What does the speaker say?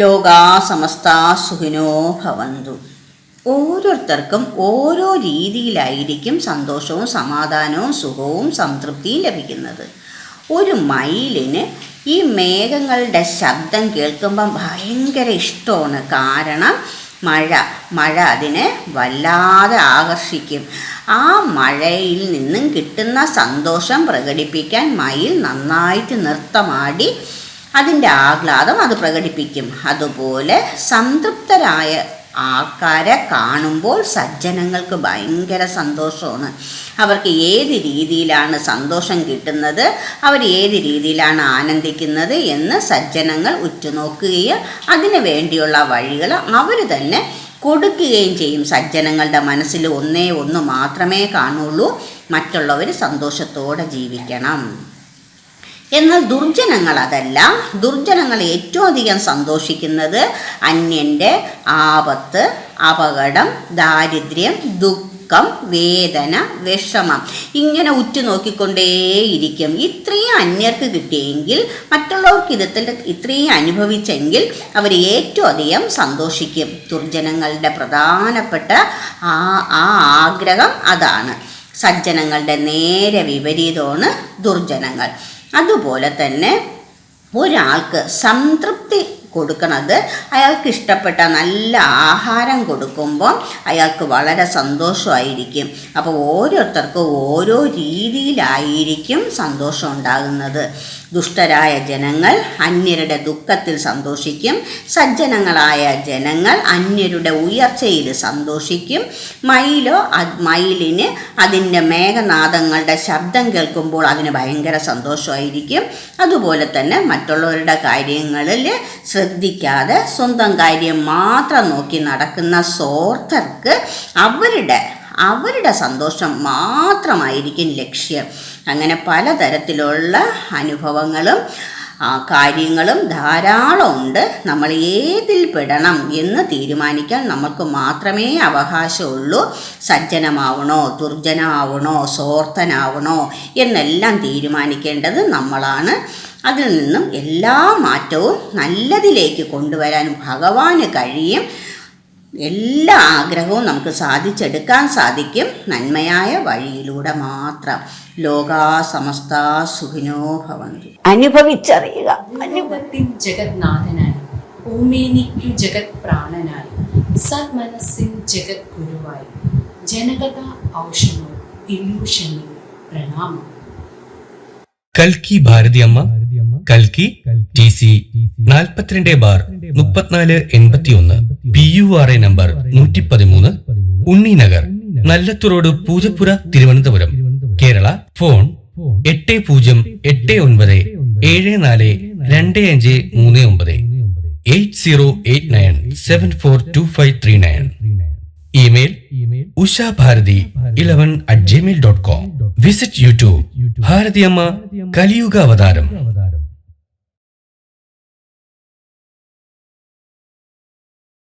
ലോകാ സമസ്താ സുഖിനോ ഭവന്തു. ഓരോരുത്തർക്കും ഓരോ രീതിയിലായിരിക്കും സന്തോഷവും സമാധാനവും സുഖവും സംതൃപ്തിയും ലഭിക്കുന്നത്. ഒരു മയിലിന് ഈ മേഘങ്ങളുടെ ശബ്ദം കേൾക്കുമ്പം ഭയങ്കര ഇഷ്ടമാണ്. കാരണം മഴ മഴ അതിനെ വല്ലാതെ ആകർഷിക്കും. ആ മഴയിൽ നിന്നും കിട്ടുന്ന സന്തോഷം പ്രകടിപ്പിക്കാൻ മയിൽ നന്നായിട്ട് നൃത്തമാടി അതിന്റെ ആഹ്ലാദം അത് പ്രകടിപ്പിക്കും. അതുപോലെ സംതൃപ്തരായ ആൾക്കാരെ കാണുമ്പോൾ സജ്ജനങ്ങൾക്ക് ഭയങ്കര സന്തോഷമാണ്. അവർക്ക് ഏത് രീതിയിലാണ് സന്തോഷം കിട്ടുന്നത് അവർ ഏത് രീതിയിലാണ് ആനന്ദിക്കുന്നത് എന്ന് സജ്ജനങ്ങൾ ഉറ്റുനോക്കുകയും അതിനു വേണ്ടിയുള്ള വഴികൾ അവർ തന്നെ കൊടുക്കുകയും ചെയ്യും. സജ്ജനങ്ങളുടെ മനസ്സിൽ ഒന്നേ ഒന്ന് മാത്രമേ കാണുള്ളൂ. മറ്റുള്ളവർ സന്തോഷത്തോടെ ജീവിക്കണം. എന്നാൽ ദുർജനങ്ങൾ അതല്ല. ദുർജനങ്ങൾ ഏറ്റവും അധികം സന്തോഷിക്കുന്നത് അന്യന്റെ ആപത്ത് അപകടം ദാരിദ്ര്യം ദുഃഖം വേദന വിഷമം. ഇങ്ങനെ ഉറ്റുനോക്കിക്കൊണ്ടേയിരിക്കും ഇത്രയും അന്യർക്ക് കിട്ടിയെങ്കിൽ മറ്റുള്ളവർക്ക് ഇതിൽ ഇത്രയും അനുഭവിച്ചെങ്കിൽ അവർ ഏറ്റവും അധികം സന്തോഷിക്കും. ദുർജനങ്ങളുടെ പ്രധാനപ്പെട്ട ആ ആ ആഗ്രഹം അതാണ്. സജ്ജനങ്ങളുടെ നേരെ വിപരീതമാണ് ദുർജനങ്ങൾ. അതുപോലെ തന്നെ ഒരാൾക്ക് സംതൃപ്തി കൊടുക്കണത്. അയാൾക്ക് ഇഷ്ടപ്പെട്ട നല്ല ആഹാരം കൊടുക്കുമ്പോൾ അയാൾക്ക് വളരെ സന്തോഷമായിരിക്കും. അപ്പോൾ ഓരോരുത്തർക്കും ഓരോ രീതിയിലായിരിക്കും സന്തോഷം ഉണ്ടാകുന്നത്. ദുഷ്ടരായ ജനങ്ങൾ അന്യരുടെ ദുഃഖത്തിൽ സന്തോഷിക്കും. സജ്ജനങ്ങളായ ജനങ്ങൾ അന്യരുടെ ഉയർച്ചയിൽ സന്തോഷിക്കും. മയിലോ മയിലിന് അതിന്റെ മേഘനാദങ്ങളുടെ ശബ്ദം കേൾക്കുമ്പോൾ അതിന് ഭയങ്കര സന്തോഷമായിരിക്കും. അതുപോലെ തന്നെ മറ്റുള്ളവരുടെ കാര്യങ്ങളിൽ ശ്രദ്ധിക്കാതെ സ്വന്തം കാര്യം മാത്രം നോക്കി നടക്കുന്ന സോർത്തർക്ക് അവരുടെ അവരുടെ സന്തോഷം മാത്രമായിരിക്കും ലക്ഷ്യം. അങ്ങനെ പലതരത്തിലുള്ള അനുഭവങ്ങളും കാര്യങ്ങളും ധാരാളം ഉണ്ട്. നമ്മൾ ഏതിൽ പെടണം എന്ന് തീരുമാനിക്കാൻ നമുക്ക് മാത്രമേ അവകാശമുള്ളൂ. സജ്ജനമാവണോ ദുർജനമാവണോ സോർത്തനാവണോ എന്നെല്ലാം തീരുമാനിക്കേണ്ടത് നമ്മളാണ്. അതിൽ നിന്നും എല്ലാ മാറ്റവും നല്ലതിലേക്ക് കൊണ്ടുവരാൻ ഭഗവാന് കഴിയും. എല്ലാ ആഗ്രഹവും നമുക്ക് സാധിച്ചെടുക്കാൻ സാധിക്കും. നന്മയായ വഴിയിലൂടെ മാത്രം. ലോകാ സമസ്ത സുഖിനോ ഭവന്തു. അനുഭവിച്ചറിയുക. അനുഭവത്തിൻ ജഗത്നാഥനായി ഭൂമേനിക്കു ജഗത് പ്രാണനായി സന്മനസ്സിൻ ജഗത് ഗുരുവായി ജനകഥ ഔഷധം ഇല്യൂഷനിൽ പ്രണാമം. കൽക്കി ഭാരതി അമ്മ. കൽക്കി ടി സി നാൽപ്പത്തിരണ്ട് ബാർ മുപ്പത്തിനാല് എൺപത്തിയൊന്ന്. P U R A number നൂറ്റി പതിമൂന്ന് ഉണ്ണിനഗർ നഗർ നല്ലത്തുറോഡ് പൂജപ്പുര തിരുവനന്തപുരം. കേരള ഫോൺ എട്ട് പൂജ്യം എട്ട് ഒൻപത് ഏഴ് നാല് രണ്ട് അഞ്ച് മൂന്ന് ഒമ്പത് eight zero eight nine seven four two five three nine. Email Usha Bharathi eleven at Gmail dot com visit YouTube Bharathiyamma കലിയുഗ അവതാരം